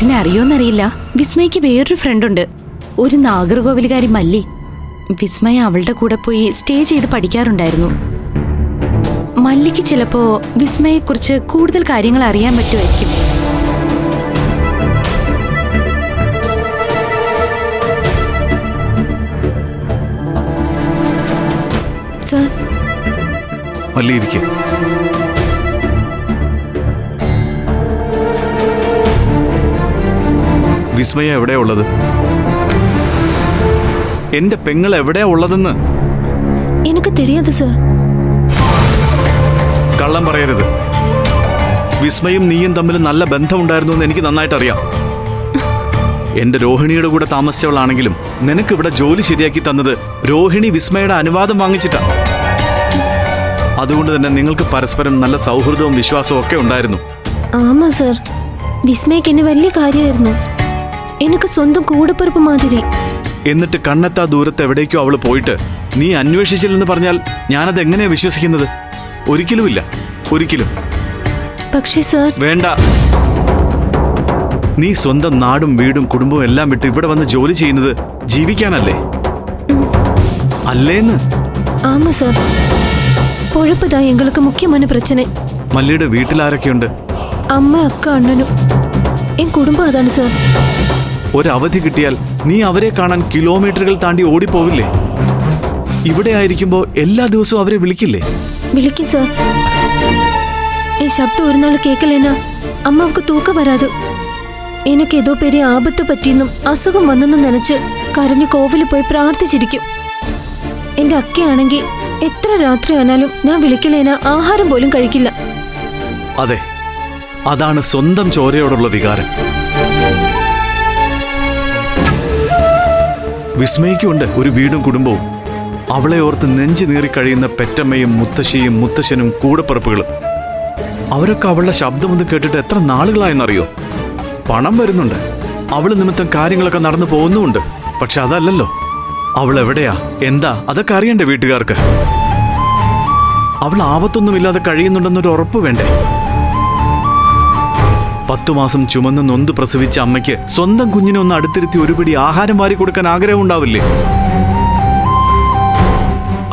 വിനേട്ടനെ അറിയോന്നറിയില്ല വിസ്മയ്ക്ക് വേറൊരു ഫ്രണ്ടുണ്ട്. ഒരു നാഗർകോവിലുകാരി മല്ലി. വിസ്മയ അവളുടെ കൂടെ പോയി സ്റ്റേ ചെയ്ത് പഠിക്കാറുണ്ടായിരുന്നു. മല്ലിക്ക് ചിലപ്പോ വിസ്മയെക്കുറിച്ച് കൂടുതൽ കാര്യങ്ങൾ അറിയാൻ പറ്റുമായിരിക്കും. സർ. മല്ലി ഇരിക്കെ. വിസ്മയ എവിടെയുള്ളത് എന്റെ പെങ്ങൾ എവിടെയാ ഉള്ളതെന്ന്? എനിക്ക് തെരിയാതെ സർ. കള്ളം പറയരുത്. വിസ്മയും നീയും തമ്മിൽ നല്ല ബന്ധമുണ്ടായിരുന്നു എന്ന് എനിക്ക് നന്നായിട്ട് അറിയാം എന്റെ രോഹിണിയുടെ കൂടെ താമസിച്ചവളാണെങ്കിലും നിനക്ക് ഇവിടെ ജോലി ശരിയാക്കി തന്നത് രോഹിണി വിസ്മയുടെ അനുവാദം വാങ്ങിച്ചിട്ടാ. അതുകൊണ്ട് തന്നെ നിങ്ങൾക്ക് പരസ്പരം നല്ല സൗഹൃദവും വിശ്വാസവും ഒക്കെ ഉണ്ടായിരുന്നു. ആമാ സർ. വിസ്മയ്ക്ക് എന്നെ വലിയ കാര്യമായിരുന്നു. എനിക്ക് സ്വന്തം കൂടപ്പിറപ്പ് മാതിരി എന്നിട്ട് കണ്ണെത്താ ദൂരത്ത് എവിടേക്കോ അവള് പോയിട്ട് നീ അന്വേഷിച്ചില്ലെന്ന് പറഞ്ഞാൽ ഞാനത് എങ്ങനെയാ വിശ്വസിക്കുന്നത് ഒരിക്കലുമില്ല ഒരിക്കലും പക്ഷേ സർ വേണ്ട നീ സ്വന്തം നാടും വീടും കുടുംബവും എല്ലാം വിട്ട് ഇവിടെ വന്ന് ജോലി ചെയ്യുന്നത് ജീവിക്കാനല്ലേ അല്ലേന്ന് ആമാ സർ பொழப்பு தான் எங்களுக்கு முக்கியமான பிரச்சனை മല്ലിയുടെ വീട്ടിലാരൊക്കെയുണ്ട് അമ്മ അക്ക അണ്ണനും എൻ കുടുംബം അതാണ് സർ ഒരവധി കിട്ടിയാൽ നീ അവരെ കാണാൻ കിലോമീറ്ററുകൾ താണ്ടി ഓടിപ്പോവില്ലേ? ഇവിടെ ആയിരിക്കുമ്പോ എല്ലാ ദിവസവും അവരെ വിളിക്കില്ലേ? വിളിക്കും സർ. ഈ ശബ്ദം ഒരു നാൾ കേൾക്കലേനാ അമ്മാവക്ക് തൂക്കം വരാത്. എനിക്ക് ഏതോ പെരിയ ആപത്ത് പറ്റിയെന്നും അസുഖം വന്നെന്നും നനച്ച് കരഞ്ഞു കോവിലിൽ പോയി പ്രാർത്ഥിച്ചിരിക്കും. എന്റെ അക്കയാണെങ്കിൽ എത്ര രാത്രി ആനാലും ഞാൻ വിളിക്കലേന. ആഹാരം പോലും കഴിക്കില്ല. അതെ അതാണ് സ്വന്തം ചോരയോടുള്ള വികാരം. വിസ്മയിക്കുണ്ട് ഒരു വീടും കുടുംബവും. അവളെ ഓർത്ത് നെഞ്ചു നീറി കഴിയുന്ന പെറ്റമ്മയും മുത്തശ്ശിയും മുത്തശ്ശനും കൂടപ്പിറപ്പുകളും. അവരൊക്കെ അവളുടെ ശബ്ദമൊന്ന് കേട്ടിട്ട് എത്ര നാളുകളായെന്നറിയോ? പണം വരുന്നുണ്ട്. അവൾ നിമിത്തം കാര്യങ്ങളൊക്കെ നടന്നു പോകുന്നുമുണ്ട്. പക്ഷെ അതല്ലല്ലോ. അവൾ എവിടെയാ? എന്താ? അതൊക്കെ അറിയണ്ടേ വീട്ടുകാർക്ക്? അവൾ ആപത്തൊന്നുമില്ലാതെ കഴിയുന്നുണ്ടെന്നൊരു ഉറപ്പ് വേണ്ടേ? പത്തു മാസം ചുമന്ന് നൊന്ത് പ്രസവിച്ച അമ്മയ്ക്ക് സ്വന്തം കുഞ്ഞിനെ ഒന്ന് അടുത്തിരുത്തി ഒരുപിടി ആഹാരം വാരി കൊടുക്കാൻ ആഗ്രഹമുണ്ടാവില്ലേ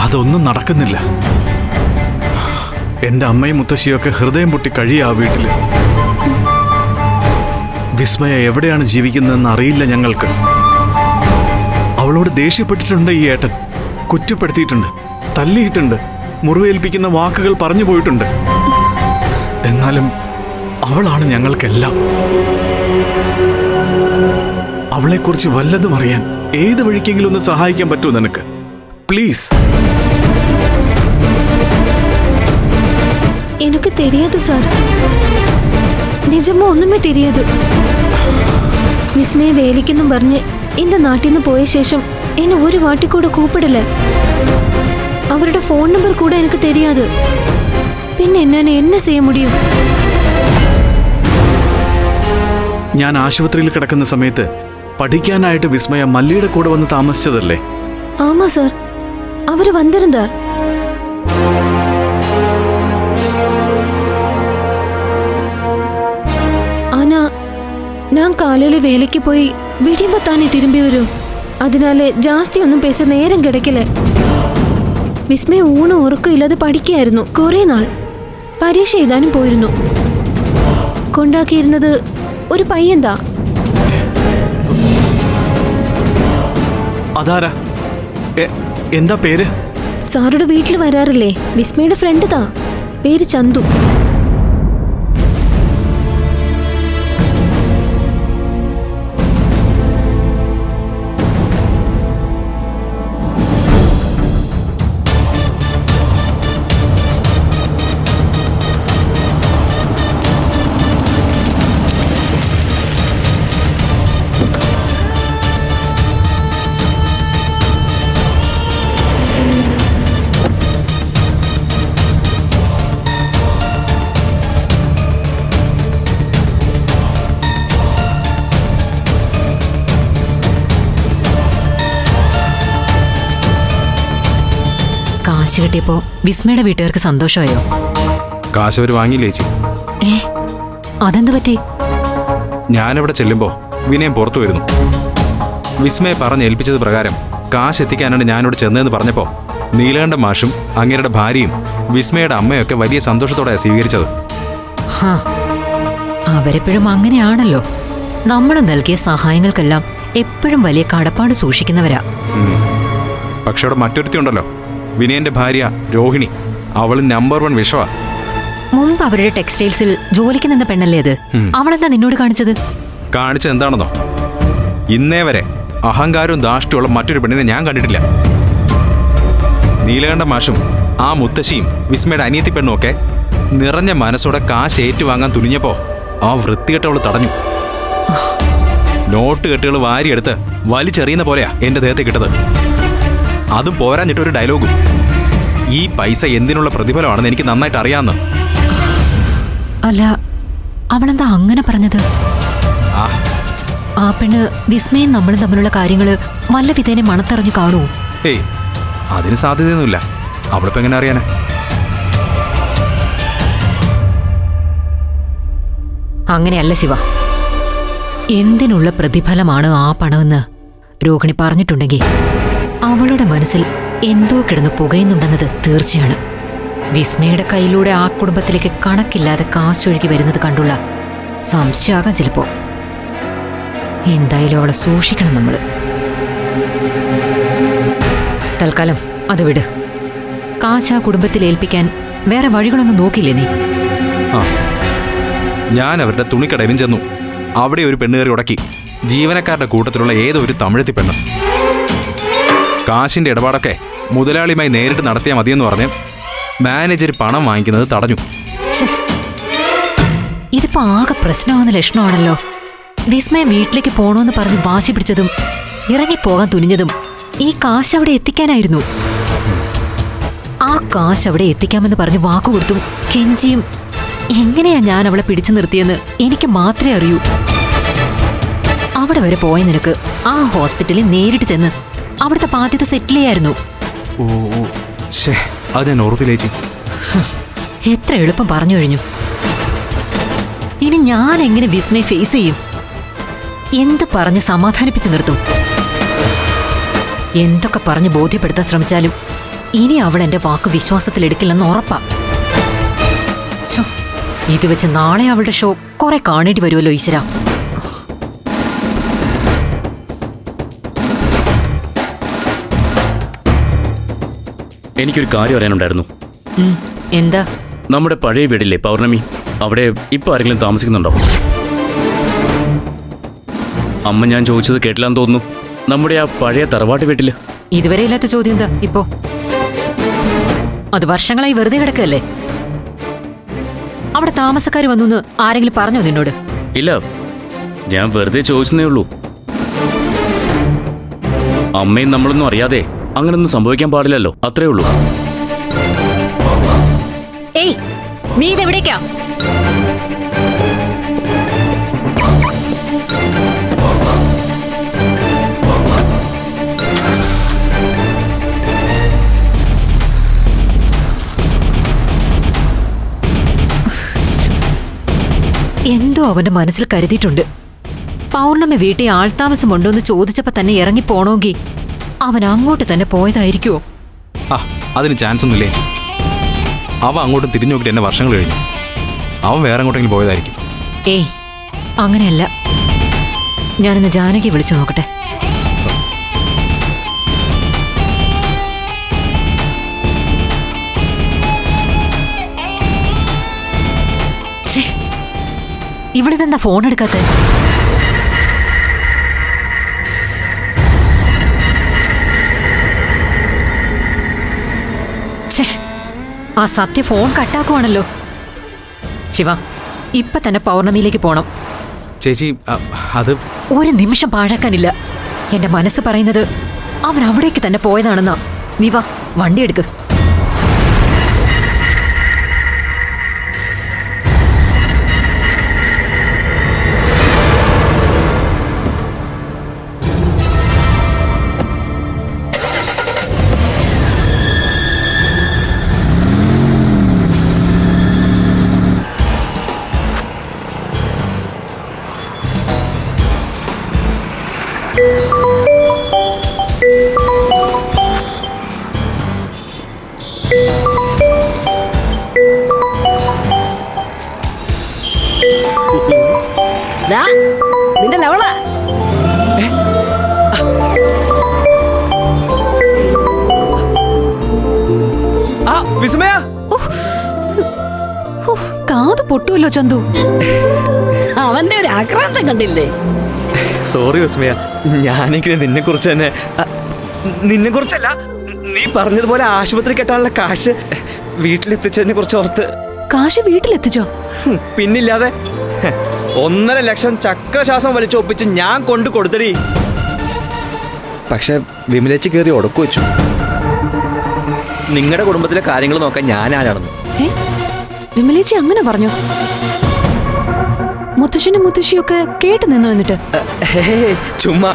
അതൊന്നും നടക്കുന്നില്ല. എന്റെ അമ്മയും മുത്തശ്ശിയൊക്കെ ഹൃദയം പൊട്ടി കഴിയാ ആ വീട്ടിൽ വിസ്മയ എവിടെയാണ് ജീവിക്കുന്നതെന്ന് അറിയില്ല ഞങ്ങൾക്ക്. അവളോട് ദേഷ്യപ്പെട്ടിട്ടുണ്ട് ഈ ഏട്ടൻ. കുറ്റപ്പെടുത്തിയിട്ടുണ്ട് തല്ലിയിട്ടുണ്ട് മുറിവേൽപ്പിക്കുന്ന വാക്കുകൾ പറഞ്ഞു പോയിട്ടുണ്ട്. എന്നാലും അവളാണ് ഞങ്ങൾക്കെല്ലാം അവളെക്കുറിച്ച് വല്ലതും അറിയാൻ ഏത് വഴിക്കെങ്കിലും ഒന്ന് സഹായിക്കാൻ പറ്റുമോ നിനക്ക് പ്ലീസ് எனக்கு தெரியாது சார் நிஜமா ஒண்ணுமே தெரியாது വിസ്മയെ വേലിക്കെന്നും പറഞ്ഞ് இந்த നാട്ടിൽ നിന്ന് പോയ ശേഷം എന്നെ ഒരു വാട്ടി കൂടെ കൂപ്പിടല അവരുടെ ഫോൺ നമ്പർ കൂടെ എനിക്ക് தெரியாது പിന്നെ എന്നാണ് എന്നെ ചെയ്യ മുടിയും ഞാൻ ആശുപത്രിയിൽ കിടക്കുന്ന സമയത്ത് പഠിക്കാനായിട്ട് വിസ്മയ മല്ലിയുടെ കൂടെ വന്ന് താമസിച്ചതല്ലേ? ആമാ സാർ. അവർ വന്നിരുന്നാർ ഞാൻ കാലയിൽ വേലയ്ക്ക് പോയി വിടിയുമ്പോ താനേ തിരുമ്പി വരും. അതിനാല് ജാസ്തി ഒന്നും പേച്ച നേരം കിടക്കില്ല. വിസ്മയ ഊണ് ഉറക്കം ഇല്ലാതെ പഠിക്കായിരുന്നു കുറേ നാൾ. പരീക്ഷ എഴുതാനും പോയിരുന്നു. കൊണ്ടാക്കിയിരുന്നത് ഒരു പയ്യന്താ? അതാരാ? എന്താ പേര്? സാറുടെ വീട്ടിൽ വരാറില്ലേ? വിസ്മയുടെ ഫ്രണ്ട് താ. പേര് ചന്തു. കാശ് കിട്ടിയപ്പോ വിസ്മയുടെ വീട്ടുകാർക്ക് സന്തോഷമായോ? കാശ് അവർ വാങ്ങിയില്ലേ ചേച്ചി? ഏ അതെന്ത് പറ്റി? ഞാനിവിടെ ചെല്ലുമ്പോൾ വിനയം പുറത്തു വരുന്നു. വിസ്മയെ പറഞ്ഞേൽപ്പിച്ചത് പ്രകാരം കാശ് എത്തിക്കാനാണ് ഞാനിവിടെ ചെന്നതെന്ന് പറഞ്ഞപ്പോൾ നീലകണ്ഠ മാഷും അങ്ങേരുടെ ഭാര്യയും വിസ്മയുടെ അമ്മയൊക്കെ വലിയ സന്തോഷത്തോടെയാണ് സ്വീകരിച്ചത്. അവരെപ്പോഴും അങ്ങനെയാണല്ലോ. നമ്മൾ നൽകിയ സഹായങ്ങൾക്കെല്ലാം എപ്പോഴും വലിയ കടപ്പാട് സൂക്ഷിക്കുന്നവരാ. പക്ഷെ അവിടെ മറ്റൊരുത്തി ഉണ്ടല്ലോ വിനയന്റെ ഭാര്യ രോഹിണി. അവൾ നമ്പർ വൺ വിഷവാ. മുമ്പ് അവരുടെ ടെക്സ്റ്റൈൽസിൽ ജോലിക്ക് നിന്ന പെണ്ണല്ലേ അത്. അവളെന്താ നിന്നോട് കാണിച്ചത്? കാണിച്ചത് എന്താണെന്നോ? ഇന്നേ വരെ അഹങ്കാരവും ദാഷ്ടുള്ള മറ്റൊരു പെണ്ണിനെ ഞാൻ കണ്ടിട്ടില്ല. നീലകണ്ഠ മാഷും ആ മുത്തശ്ശിയും വിസ്മയുടെ അനിയത്തി പെണ്ണും ഒക്കെ നിറഞ്ഞ മനസ്സോടെ കാശ് ഏറ്റുവാങ്ങാൻ തുനിഞ്ഞപ്പോ ആ വൃത്തികെട്ടവൾ തടഞ്ഞു. നോട്ട് കെട്ടുകൾ വാരിയെടുത്ത് വലിച്ചെറിയുന്ന പോലെയാ എന്റെ ദേഹത്തെ കിട്ടത് അതും പോരാഞ്ഞിട്ട് ഒരു ഡയലോഗും. ഈ പൈസ എന്തിനുള്ള പ്രതിഫലമാണെന്ന് എനിക്ക് നന്നായിട്ട് അറിയാമെന്ന് അല്ല അവളെന്താ അങ്ങനെ പറഞ്ഞത്? ആ. പെണ്ണ് വിസ്മയും നമ്മളും തമ്മിലുള്ള കാര്യങ്ങൾ വല്ല വിധേനെ മണത്തറിഞ്ഞു കാണൂ ഏയ് അതിന് സാധ്യതയൊന്നുമില്ല. അവളിപ്പോ എങ്ങനെ അറിയാനാ? അങ്ങനെയല്ല ശിവ. എന്തിനുള്ള പ്രതിഫലമാണ് ആ പണമെന്ന് രോഹിണി പറഞ്ഞിട്ടുണ്ടെങ്കിൽ. അവളുടെ മനസ്സിൽ എന്തോ കിടന്ന് പുകയുന്നുണ്ടെന്നത് തീർച്ചയാണ്. വിസ്മയുടെ കയ്യിലൂടെ ആ കുടുംബത്തിലേക്ക് കണക്കില്ലാതെ കാശൊഴുകി വരുന്നത് കണ്ടുള്ള സംശയാകാം ചിലപ്പോ. എന്തായാലും അവളെ സൂക്ഷിക്കണം നമ്മൾ തൽക്കാലം അത് വിട്. കാശ് കുടുംബത്തിൽ ഏൽപ്പിക്കാൻ വേറെ വഴികളൊന്നും നോക്കില്ലേ നീ? ഞാൻ അവരുടെ തുണിക്കടയിലും ചെന്നു. അവിടെ ഒരു പെണ്ണുകയറി ഉടക്കി. ജീവനക്കാരുടെ കൂട്ടത്തിലുള്ള ഏതോ ഒരു തമിഴത്തി പെണ്ണ്. കാശിന്റെ ഇടപാടൊക്കെ മുതലാളിയുമായി നേരിട്ട് നടത്തിയാൽ മതിയെന്ന് പറഞ്ഞ് മാനേജർ പണം വാങ്ങിക്കുന്നത് തടഞ്ഞു. ഇതിപ്പോ ആകെ പ്രശ്നമാകുന്ന ലക്ഷണമാണല്ലോ. വിസ്മയ വീട്ടിലേക്ക് പോണോന്ന് പറഞ്ഞ് വാശി പിടിച്ചതും ഇറങ്ങിപ്പോകാൻ തുനിഞ്ഞതും ഈ കാശ് അവിടെ എത്തിക്കാനായിരുന്നു. ആ കാശ് അവിടെ എത്തിക്കാമെന്ന് പറഞ്ഞ് വാക്കുകൊടുത്തും കെഞ്ചിയും എങ്ങനെയാ ഞാൻ അവളെ പിടിച്ചു നിർത്തിയെന്ന് എനിക്ക് മാത്രമേ അറിയൂ. അവിടെ വരെ പോയ നിനക്ക് ആ ഹോസ്പിറ്റലിൽ നേരിട്ട് ചെന്ന് അവിടുത്തെ ബാധ്യത സെറ്റിൽ ചെയ്യായിരുന്നു ഓ അത് ഞാൻ എത്ര എളുപ്പം പറഞ്ഞു കഴിഞ്ഞു. ഇനി ഞാൻ എങ്ങനെ വിസ്മയെ ഫേസ് ചെയ്യും? എന്ത് പറഞ്ഞ് സമാധാനിപ്പിച്ചു നിർത്തും? എന്തൊക്കെ പറഞ്ഞ് ബോധ്യപ്പെടുത്താൻ ശ്രമിച്ചാലും ഇനി അവൾ എന്റെ വാക്ക് വിശ്വാസത്തിൽ വിശ്വാസത്തിലെടുക്കില്ലെന്ന് ഉറപ്പാ. ഇത് വെച്ച് നാളെ അവളുടെ ഷോ കുറെ കാണേണ്ടി വരുമല്ലോ ഈശ്വര. എനിക്കൊരു കാര്യം അറിയാനുണ്ടായിരുന്നു. എന്താ? നമ്മുടെ പഴയ വീടില്ലേ പൗർണമി? അവിടെ ഇപ്പൊ ആരെങ്കിലും താമസിക്കുന്നുണ്ടോ? അമ്മ ഞാൻ ചോദിച്ചത് കേട്ടില്ലാന്ന് തോന്നുന്നു. നമ്മുടെ ആ പഴയ തറവാട്ട് വീട്ടിൽ. ഇതുവരെ ഇല്ലാത്ത ചോദ്യം എന്താ ഇപ്പോ? അത് വർഷങ്ങളായി വെറുതെ കിടക്കല്ലേ? അവിടെ താമസക്കാർ വന്നു ആരെങ്കിലും പറഞ്ഞോ നിന്നോട്? ഇല്ല ഞാൻ വെറുതെ ചോദിച്ചതേ ഉള്ളൂ. അമ്മയും നമ്മളൊന്നും അറിയാതെ അങ്ങനൊന്നും സംഭവിക്കാൻ പാടില്ലല്ലോ. അത്രേ ഉള്ളൂ. ഏയ് നീ ഇതെവിടേക്കാ എന്തോ അവന്റെ മനസ്സിൽ കരുതിയിട്ടുണ്ട്. പൗർണമി വീട്ടിൽ ആൾതാമസമുണ്ടോ എന്ന് ചോദിച്ചപ്പോ തന്നെ ഇറങ്ങി പോണോങ്കി അവൻ അങ്ങോട്ട് തന്നെ പോയതായിരിക്കുമോ ആ അതിന് ചാൻസ് ഒന്നും ചേച്ചി അവ അങ്ങോട്ട് തിരിഞ്ഞു നോക്കിയിട്ട് എന്നെ വർഷങ്ങൾ കഴിഞ്ഞു. അവൻ വേറെ അങ്ങോട്ടെങ്കിലും പോയതായിരിക്കും. ഏയ് അങ്ങനെയല്ല. ഞാനിന്ന് ജാനകി വിളിച്ചു നോക്കട്ടെ. ഇവിടെ ഇവളിതെന്താ ഫോൺ എടുക്കാത്ത? ആ സത്യ ഫോൺ കട്ടാക്കുവാണല്ലോ. ശിവ ഇപ്പൊ തന്നെ പൗർണമിയിലേക്ക് പോണം. ചേച്ചി അത് ഒരു നിമിഷം പാഴാക്കാനില്ല. എന്റെ മനസ്സ് പറയുന്നത് അവൻ അവിടേക്ക് തന്നെ പോയതാണെന്നാ. നീ വാ വണ്ടി എടുക്ക്. നിന്റെ ലവളാ. വിസ്മയ. കാത് പൊട്ടുമല്ലോ ചന്തു. അവന്റെ ഒരു ആക്രാന്തം കണ്ടില്ലേ? സോറി വിസ്മയ. ഞാനിങ്ങനെ നിന്നെ കുറിച്ച് തന്നെ നിന്നെ കുറിച്ചല്ല നീ പറഞ്ഞതുപോലെ ആശുപത്രി കെട്ടാനുള്ള കാശ് വീട്ടിലെത്തിച്ചതിനെ കുറിച്ച് ഓർത്ത് കാശ് വീട്ടിലെത്തിച്ചോ? പിന്നില്ലാതെ ഒന്നര ലക്ഷം ചക്രശ്വാസം വലിച്ചൊപ്പിച്ച് ഞാൻ കൊണ്ടു കൊടുത്തടി. പക്ഷെ വിമലേച്ച് കയറി ഉടക്കു വെച്ചു. നിങ്ങളുടെ കുടുംബത്തിലെ കാര്യങ്ങൾ നോക്കാൻ ഞാൻ ആരാണെന്ന്? ഏ? വിമലേച്ചി അങ്ങനെ പറഞ്ഞോ? മുത്തശ്ശനും മുത്തശ്ശിയൊക്കെ കേട്ട് നിന്നു എന്നിട്ട് ചുമ്മാ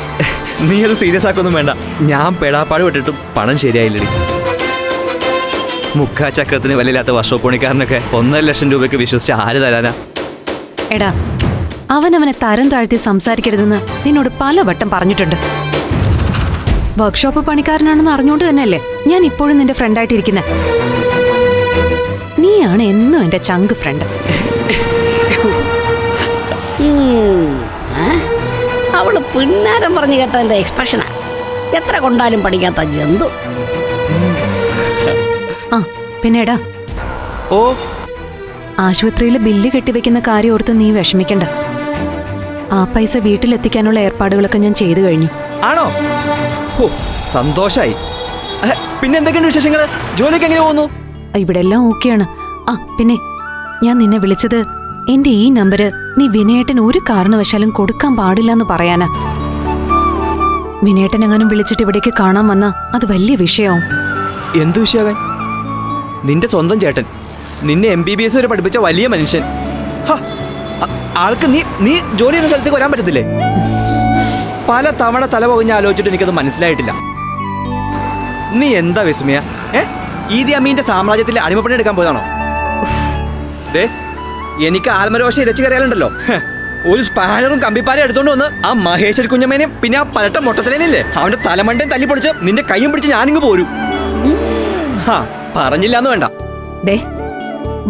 നീ അത് സീരിയസ് ആക്കൊന്നും വേണ്ട ഞാൻ പെടാപ്പാട് വിട്ടിട്ടും പണം ശരിയായില്ലടി മുക്കാ ചക്രത്തിന് വിലയില്ലാത്ത വർഷോപ്പണിക്കാരനൊക്കെ ഒന്നര ലക്ഷം രൂപയ്ക്ക് വിശ്വസിച്ച് ആര് തരാനാ എടാ അവൻ അവനെ തരം താഴ്ത്തി സംസാരിക്കരുതെന്ന് നിന്നോട് പല വട്ടം പറഞ്ഞിട്ടുണ്ട് വർക്ക്ഷോപ്പ് പണിക്കാരനാണെന്ന് അറിഞ്ഞുകൊണ്ട് തന്നെയല്ലേ ഞാൻ ഇപ്പോഴും നിന്റെ ഫ്രണ്ടായിട്ട് ഇരിക്കുന്നത് നീയാണ് എന്നും എന്റെ ചങ്ക് ഫ്രണ്ട് അവൾ പിന്നാരം പറഞ്ഞു കേട്ടതിന്റെ എക്സ്പ്രഷനാ എത്ര കൊണ്ടാലും പഠിക്കാത്ത ജന്തു. ആ പിന്നെടാ. ഓ. ആശുപത്രിയിൽ ബില്ല് കെട്ടിവെക്കുന്ന കാര്യം ഓർത്ത് നീ വിഷമിക്കണ്ട. ആ പൈസ വീട്ടിലെത്തിക്കാനുള്ള ഏർപ്പാടുകളൊക്കെ ഞാൻ ചെയ്തു കഴിഞ്ഞു. ആണോ? ഓ സന്തോഷായി. പിന്നെ എന്തൊക്കെയുണ്ട് വിശേഷങ്ങൾ ജോലിക്ക് എങ്ങനെ പോകുന്നു? ഇവിടെ എല്ലാം ഓക്കെയാണ്. ആ പിന്നെ ഞാൻ നിന്നെ വിളിച്ചത് എന്റെ ഈ നമ്പര് നീ വിനയേട്ടൻ ഒരു കാരണവശാലും കൊടുക്കാൻ പാടില്ലെന്ന് പറയാനാ. വിനയേട്ടൻ എങ്ങാനും വിളിച്ചിട്ട് ഇവിടേക്ക് കാണാൻ വന്നാ അത് വലിയ വിഷയോ എന്ത് വിഷയാകാൻ? നിന്റെ സ്വന്തം ചേട്ടൻ. നിന്നെ എം ബി ബി എസ് വരെ പഠിപ്പിച്ച വലിയ മനുഷ്യൻ. ആൾക്ക് നീ നീ ജോലി ചെയ്യുന്ന സ്ഥലത്തേക്ക് വരാൻ പറ്റത്തില്ലേ? പല തവണ തല പോകഞ്ഞ് ആലോചിച്ചിട്ട് എനിക്കത് മനസ്സിലായിട്ടില്ല. നീ എന്താ വിസ്മയ? ഏ? ഈദി അമീന്റെ സാമ്രാജ്യത്തിൽ അടിമപ്പണി എടുക്കാൻ പോയതാണോ? ദേ എനിക്ക് ആൽമരോഷ ഇരച്ചു കയറിയാലുണ്ടല്ലോ. ഒരു സ്പാനറും കമ്പിപ്പാലും എടുത്തോണ്ട് വന്ന് ആ മഹേശ്വരി കുഞ്ഞമ്മേനെയും പിന്നെ ആ പലട്ട മൊട്ടത്തിലേനില്ലേ അവന്റെ തലമണ്ടയും തല്ലി പൊടിച്ച് നിന്റെ കൈയും പിടിച്ച് ഞാനിങ്ങ് പോരും. ഹാ പറഞ്ഞില്ല എന്ന് വേണ്ട. ദേ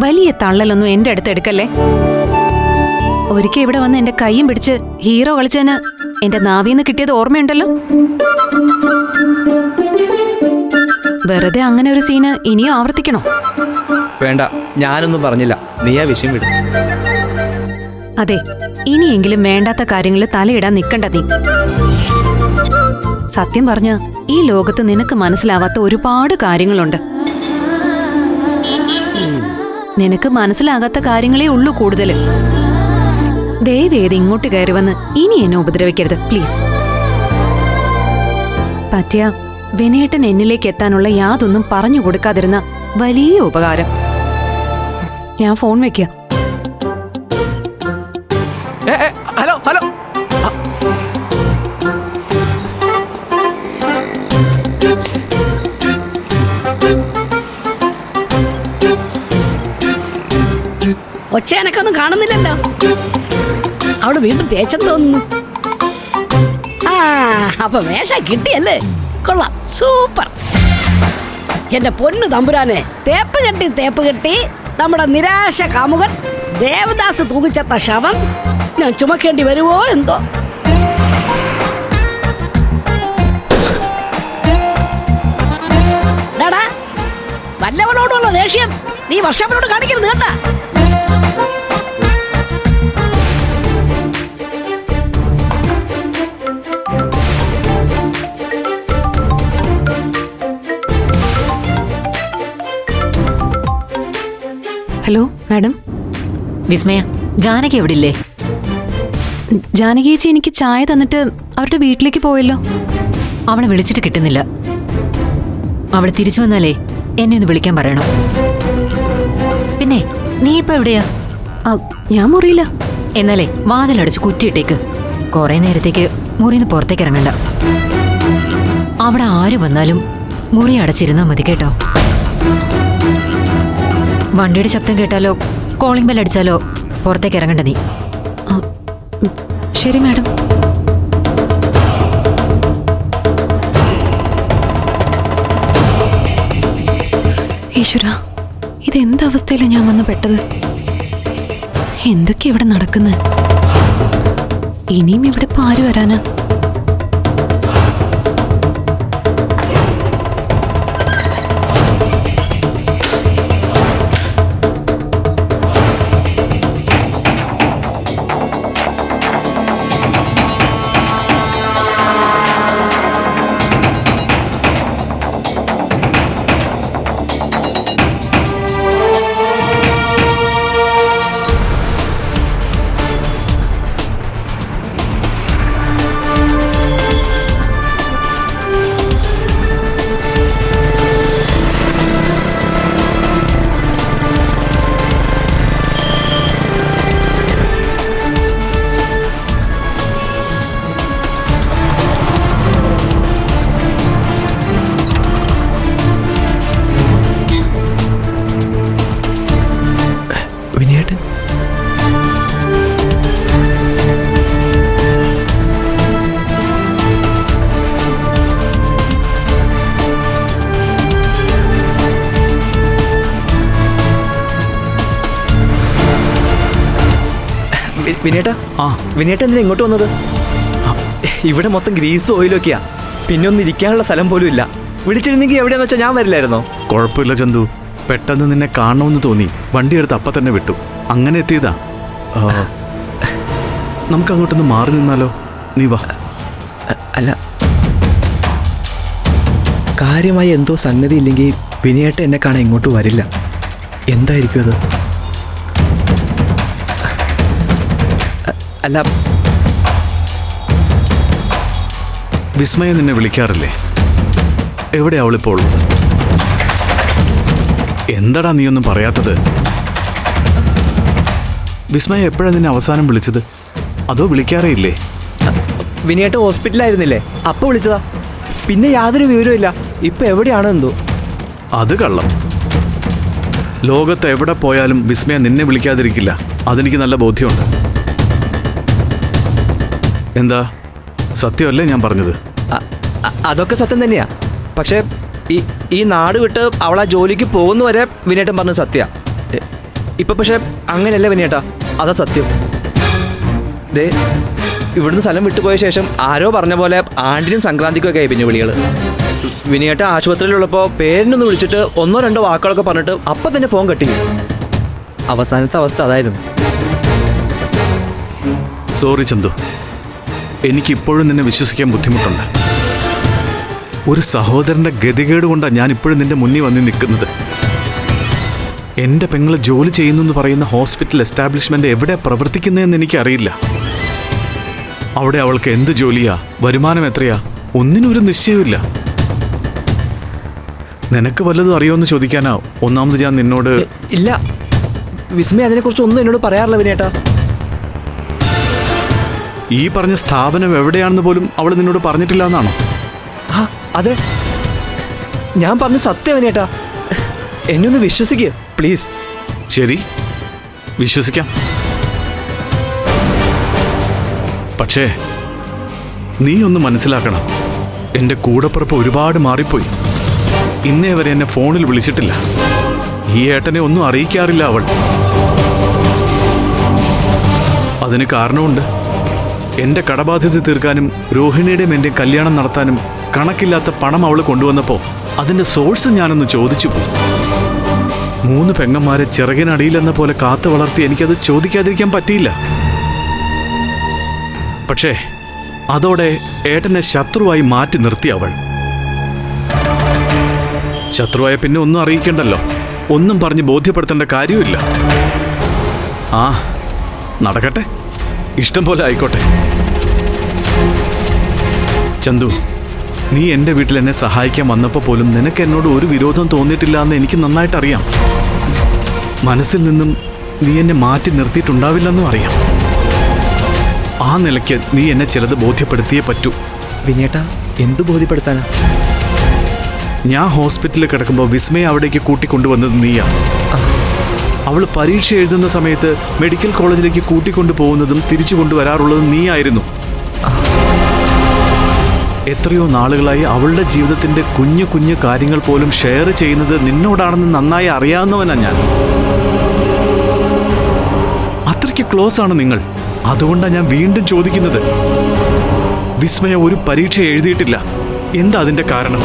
വലിയ തള്ളലൊന്നും എന്റെ അടുത്ത് എടുക്കല്ലേ? ഒരിക്കൽ ഇവിടെ വന്ന് എന്റെ കൈയും പിടിച്ച് ഹീറോ കളിച്ചതിന് എന്റെ നാവിന്ന് കിട്ടിയത് ഓർമ്മയുണ്ടല്ലോ? വെറുതെ അങ്ങനെ ഒരു സീന് ഇനിയും ആവർത്തിക്കണോ? വേണ്ട. ഞാനൊന്നും പറഞ്ഞില്ല. നീ ആ വിഷയം വിടും. അതെ ഇനിയെങ്കിലും വേണ്ടാത്ത കാര്യങ്ങളിൽ തലയിടാൻ നിൽക്കണ്ട നീ. സത്യം പറഞ്ഞ ഈ ലോകത്ത് നിനക്ക് മനസ്സിലാവാത്ത ഒരുപാട് കാര്യങ്ങളുണ്ട്. നിനക്ക് മനസ്സിലാകാത്ത കാര്യങ്ങളേ ഉള്ളൂ കൂടുതൽ. ദയവേത് ഇങ്ങോട്ട് കയറി വന്ന് ഇനി എന്നെ ഉപദ്രവിക്കരുത് പ്ലീസ്. പറ്റിയ വിനയേട്ടൻ എന്നിലേക്ക് എത്താനുള്ള യാതൊന്നും പറഞ്ഞു കൊടുക്കാതിരുന്ന വലിയ ഉപകാരം. ഞാൻ ഫോൺ വെക്കുക ഹലോ ഹലോ. ഒച്ച എനക്കൊന്നും കാണുന്നില്ലല്ലോ. അവൾ വീണ്ടും തേച്ചെന്ന് തോന്നുന്നു. ആ അപ്പൊ വേഷം കിട്ടിയല്ലേ? കൊള്ളാം. സൂപ്പർ. എന്റെ പൊന്നു തമ്പുരാനെ തേപ്പ് കെട്ടി തേപ്പ് കെട്ടി നമ്മുടെ നിരാശ കാമുകൻ ദേവദാസ് തൂങ്ങിച്ചത്ത ശവം ഞാൻ ചുമക്കേണ്ടി വരുമോ എന്തോ? വല്ലവനോടുള്ള ദേഷ്യം നീ വർഷവനോട് കാണിക്കരുത് കേട്ടാ. Hello madam. വിസ്മയ ജാനകി എവിടെ ഇല്ലേ ജാനകിയേച്ചി എനിക്ക് ചായ തന്നിട്ട് അവരുടെ വീട്ടിലേക്ക് പോയല്ലോ. അവളെ വിളിച്ചിട്ട് കിട്ടുന്നില്ല. അവൾ തിരിച്ചു വന്നാലേ എന്നെ ഒന്ന് വിളിക്കാൻ പറയണം. പിന്നെ നീ ഇപ്പൊ എവിടെയാ? ഞാൻ മുറിയില്ല എന്നാലേ വാതിലടച്ച് കുറ്റിയിട്ടേക്ക്. കുറെ നേരത്തേക്ക് മുറിന്ന് പുറത്തേക്ക് ഇറങ്ങണ്ട. അവിടെ ആര് വന്നാലും മുറി അടച്ചിരുന്നാ മതി കേട്ടോ. വണ്ടിയുടെ ശബ്ദം കേട്ടാലോ? കോളിംഗ് ബെൽ അടിച്ചാലോ? പുറത്തേക്ക് ഇറങ്ങണ്ട നീ. ശരി മാഡം. ഈശ്വര എന്ത് അവസ്ഥയിലാണ് ഞാൻ വന്ന് പെട്ടത്? എന്തൊക്കെ ഇവിടെ നടക്കുന്നത് ഇനിയും ഇവിടെ ഇപ്പൊ ആര് വരാനാ? വി- വിനയേട്ടാ ആ വിനേട്ട എന്തിനാ ഇങ്ങോട്ട് വന്നത്? ഇവിടെ മൊത്തം ഗ്രീസ് ഓയിലൊക്കെയാ. പിന്നെ ഒന്നും ഇരിക്കാനുള്ള സ്ഥലം പോലും ഇല്ല. വിളിച്ചിരുന്നെങ്കിൽ എവിടെയാന്ന് വെച്ചാൽ ഞാൻ വരില്ലായിരുന്നോ? കുഴപ്പമില്ല ചന്തു. പെട്ടെന്ന് നിന്നെ കാണണമെന്ന് തോന്നി. വണ്ടി എടുത്ത് അപ്പം തന്നെ വിട്ടു. അങ്ങനെ എത്തിയതാ. നമുക്ക് അങ്ങോട്ടൊന്ന് മാറി നിന്നാലോ? നീ വാ. അല്ല. കാര്യമായി എന്തോ സംഗതി ഇല്ലെങ്കിൽ വിനയേട്ട എന്നെ കാണാൻ ഇങ്ങോട്ട് വരില്ല. എന്തായിരിക്കും അത്? അല്ല. വിസ്മയ നിന്നെ വിളിക്കാറില്ലേ? എവിടെ അവളിപ്പോൾ? എന്താടാ നീയൊന്നും പറയാത്തത്? വിസ്മയ എപ്പോഴാ നിന്നെ അവസാനം വിളിച്ചത്? അതോ വിളിക്കാറേ ഇല്ലേ? വിനയേട്ട ഹോസ്പിറ്റലായിരുന്നില്ലേ അപ്പോൾ വിളിച്ചതാ. പിന്നെ യാതൊരു വിവരവും ഇല്ല. ഇപ്പൊ എവിടെയാണ് എന്തോ? അത് കള്ളം. ലോകത്ത് എവിടെ പോയാലും വിസ്മയ നിന്നെ വിളിക്കാതിരിക്കില്ല. അതെനിക്ക് നല്ല ബോധ്യമുണ്ട്. എന്താ? സത്യമല്ലേ ഞാൻ പറഞ്ഞത്? അ- അ- അതൊക്കെ സത്യം തന്നെയാ. പക്ഷേ ഈ ഈ നാട് വിട്ട് അവൾ ആ ജോലിക്ക് പോകുന്നവരെ വിനേട്ടൻ പറഞ്ഞ സത്യ. ഇപ്പൊ പക്ഷെ അങ്ങനെയല്ല വിനേട്ടാ അതാ സത്യം. ദേ ഇവിടുന്ന് സ്ഥലം വിട്ടുപോയ ശേഷം ആരോ പറഞ്ഞ പോലെ ആണ്ടിനും സംക്രാന്തിക്കും ഒക്കെ ആയി പിന്നെ വിളികൾ വിനയേട്ട ആശുപത്രിയിലുള്ളപ്പോൾ പേരിനൊന്ന് വിളിച്ചിട്ട് ഒന്നോ രണ്ടോ വാക്കുകളൊക്കെ പറഞ്ഞിട്ട് അപ്പം തന്നെ ഫോൺ കട്ടി അവസാനത്തെ അവസ്ഥ അതായിരുന്നു. സോറി ചന്തു. എനിക്കിപ്പോഴും നിന്നെ വിശ്വസിക്കാൻ ബുദ്ധിമുട്ടുണ്ട്. ഒരു സഹോദരന്റെ ഗതികേട് കൊണ്ടാണ് ഞാൻ ഇപ്പോഴും നിന്റെ മുന്നിൽ വന്ന് നിൽക്കുന്നത്. എന്റെ പെങ്ങൾ ജോലി ചെയ്യുന്നു എന്ന് പറയുന്ന ഹോസ്പിറ്റൽ എസ്റ്റാബ്ലിഷ്മെന്റ് എവിടെ പ്രവർത്തിക്കുന്നതെന്ന് എനിക്കറിയില്ല. അവിടെ അവൾക്ക് എന്ത് ജോലിയാ? വരുമാനം എത്രയാ? ഒന്നിനും ഒരു നിശ്ചയമില്ല നിനക്ക് വല്ലതും അറിയോന്ന് ചോദിക്കാനാ? ഒന്നാമത് ഞാൻ നിന്നോട് ഇല്ല. വിസ്മയ അതിനെക്കുറിച്ച് ഒന്നും എന്നോട് പറയാറില്ല വിനേട്ടാ ഈ പറഞ്ഞ സ്ഥാപനം എവിടെയാണെന്ന് പോലും അവൾ നിന്നോട് പറഞ്ഞിട്ടില്ല എന്നാണോ? ആ അതെ. ഞാൻ പറഞ്ഞ സത്യം വിനേട്ടാ എന്നെ ഒന്ന് വിശ്വസിക്കുക പ്ലീസ്. ശരി. വിശ്വസിക്കാം. പക്ഷേ നീ ഒന്ന് മനസ്സിലാക്കണം. എന്റെ കൂടപ്പുറപ്പ് ഒരുപാട് മാറിപ്പോയി. ഇന്നേ വരെ എന്നെ ഫോണിൽ വിളിച്ചിട്ടില്ല. ഈ ഏട്ടനെ ഒന്നും അറിയിക്കാറില്ല അവൾ. അതിന് കാരണമുണ്ട്. എന്റെ കടബാധ്യത തീർക്കാനും രോഹിണിയുടെയും എന്റെ കല്യാണം നടത്താനും കണക്കില്ലാത്ത പണം അവൾ കൊണ്ടുവന്നപ്പോൾ അതിന്റെ സോഴ്സ് ഞാനൊന്ന് ചോദിച്ചു പോയി. മൂന്ന് പെങ്ങന്മാരെ ചിറകിനടിയിലെന്ന പോലെ കാത്തു വളർത്തി എനിക്കത് ചോദിക്കാതിരിക്കാൻ പറ്റിയില്ല. പക്ഷേ അതോടെ ഏട്ടനെ ശത്രുവായി മാറ്റി നിർത്തി അവൾ. ശത്രുവായ പിന്നെ ഒന്നും അറിയിക്കണ്ടല്ലോ. ഒന്നും പറഞ്ഞ് ബോധ്യപ്പെടുത്തേണ്ട കാര്യമില്ല ആ നടക്കട്ടെ. ഇഷ്ടം പോലെ ആയിക്കോട്ടെ. ചന്തു നീ എന്റെ വീട്ടിൽ എന്നെ സഹായിക്കാൻ വന്നപ്പോൾ പോലും നിനക്ക് എന്നോട് ഒരു വിരോധം തോന്നിയിട്ടില്ല എന്ന് എനിക്ക് നന്നായിട്ട് അറിയാം മനസ്സിൽ നിന്നും നീ എന്നെ മാറ്റി നിർത്തിയിട്ടുണ്ടാവില്ലെന്നും അറിയാം. ആ നിലയ്ക്ക് നീ എന്നെ ചിലത് ബോധ്യപ്പെടുത്തിയേ പറ്റൂ. വിനേട്ടാ എന്ത് ബോധ്യപ്പെടുത്താനാ? ഞാൻ ഹോസ്പിറ്റലിൽ കിടക്കുമ്പോൾ വിസ്മയെ അവിടേക്ക് കൂട്ടിക്കൊണ്ടുവന്നത് നീയാ. അവൾ പരീക്ഷ എഴുതുന്ന സമയത്ത് മെഡിക്കൽ കോളേജിലേക്ക് കൂട്ടിക്കൊണ്ടു പോകുന്നതും തിരിച്ചു കൊണ്ടുവരാറുള്ളതും നീയായിരുന്നു. എത്രയോ നാളുകളായി അവളുടെ ജീവിതത്തിന്റെ കുഞ്ഞു കുഞ്ഞു കാര്യങ്ങൾ പോലും ഷെയർ ചെയ്യുന്നത് നിന്നോടാണെന്ന് നന്നായി അറിയാവുന്നവനാ ഞാൻ. അത്ര അത്രയ്ക്ക് ക്ലോസ് ആണ് നിങ്ങൾ. അതുകൊണ്ടാണ് ഞാൻ വീണ്ടും ചോദിക്കുന്നത്. വിസ്മയ ഒരു പരീക്ഷ എഴുതിയിട്ടില്ല. എന്താ അതിന്റെ കാരണം?